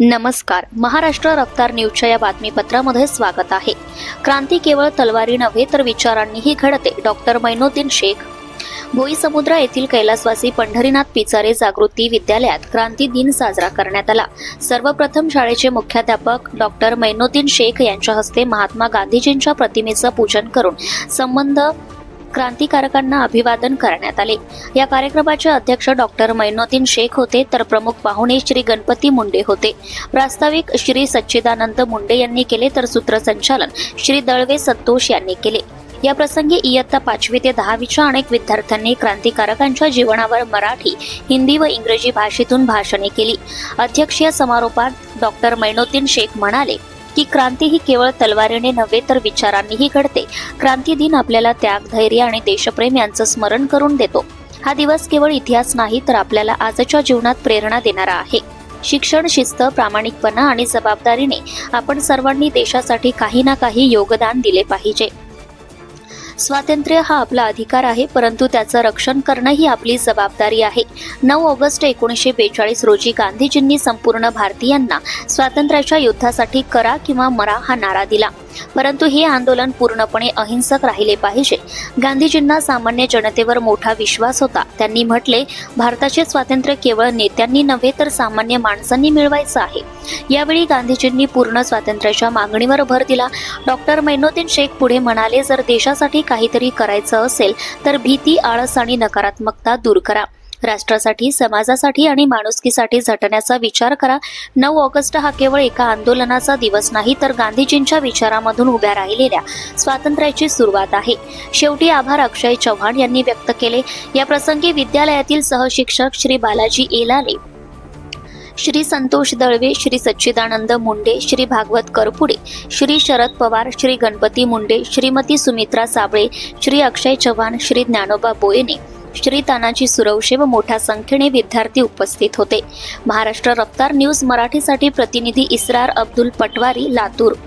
नमस्कार. महाराष्ट्र रफ्तार न्यूजच्या या बातमीपत्रामध्ये स्वागत आहे. क्रांती केवळ तलवारी नव्हे तर विचारांनीही घडते डॉक्टर मैनुद्दीन शेख. भोई समुद्र येथील कैलासवासी पंढरीनाथ पिचारे जागृती विद्यालयात क्रांती दिन साजरा करण्यात आला. सर्वप्रथम शाळेचे मुख्याध्यापक डॉक्टर मैनुद्दीन शेख यांच्या हस्ते महात्मा गांधीजींच्या प्रतिमेचं पूजन करून संबंध क्रांतिकारकांना अभिवादन करण्यात आले. या कार्यक्रमाचे अध्यक्ष डॉक्टर मैनोद्दीन शेख होते तर प्रमुख पाहुणे श्री गणपती मुंडे होते. प्रास्ताविक श्री सच्चिदानंद मुंडे यांनी केले तर सूत्रसंचालन श्री दळवे संतोष यांनी केले. या प्रसंगी इयत्ता पाचवी ते दहावीच्या अनेक विद्यार्थ्यांनी क्रांतिकारकांच्या जीवनावर मराठी हिंदी व इंग्रजी भाषेतून भाषणे केली. अध्यक्षीय समारोपात डॉक्टर मैनोद्दीन शेख म्हणाले की क्रांती ही केवळ तलवारीने नव्हे तर विचारांनीही घडते. क्रांती दिन आपल्याला त्याग धैर्य आणि देशप्रेम यांचं स्मरण करून देतो. हा दिवस केवळ इतिहास नाही तर आपल्याला आजच्या जीवनात प्रेरणा देणारा आहे. शिक्षण शिस्त प्रामाणिकपणा आणि जबाबदारीने आपण सर्वांनी देशासाठी काही ना काही योगदान दिले पाहिजे. स्वातंत्र्य हा आपला अधिकार आहे परंतु त्याचं रक्षण करणं ही आपली जबाबदारी आहे. नऊ ऑगस्ट एकोणीसशे बेचाळीस रोजी गांधीजींनी संपूर्ण भारतीयांना स्वातंत्र्याच्या युद्धासाठी करा किंवा मरा हा नारा दिला. परंतु हे आंदोलन पूर्णपणे अहिंसक राहिले पाहिजे. गांधीजींना सामान्य जनतेवर मोठा विश्वास होता. त्यांनी म्हटले भारताचे स्वातंत्र्य केवळ नेत्यांनी नव्हे तर सामान्य माणसांनी मिळवायचं आहे. यावेळी गांधीजींनी पूर्ण स्वातंत्र्याच्या मागणीवर भर दिला. डॉक्टर मैनुद्दीन शेख पुढे म्हणाले जर देशासाठी काहीतरी करायचं असेल तर भीती आळस आणि नकारात्मकता दूर करा. राष्ट्रासाठी समाजासाठी आणि माणुसकीसाठी झटण्याचा विचार करा. नऊ ऑगस्ट हा केवळ एका आंदोलनाचा दिवस नाही तर गांधीजींच्या विचारामधून उभ्या राहिलेल्या स्वातंत्र्याची सुरुवात आहे. शेवटी आभार अक्षय चव्हाण यांनी व्यक्त केले. या प्रसंगी विद्यालयातील सहशिक्षक श्री बालाजी एलाले श्री संतोष दळवे श्री सच्चिदानंद मुंडे श्री भागवत करपुडे श्री शरद पवार श्री गणपती मुंडे श्रीमती सुमित्रा साबळे श्री अक्षय चव्हाण श्री ज्ञानोबा बोयने श्री तानाजी सुरवशे व मोठ्या संख्येने विद्यार्थी उपस्थित होते. महाराष्ट्र रफ्तार न्यूज मराठीसाठी प्रतिनिधी इस्रार अब्दुल पटवारी लातूर.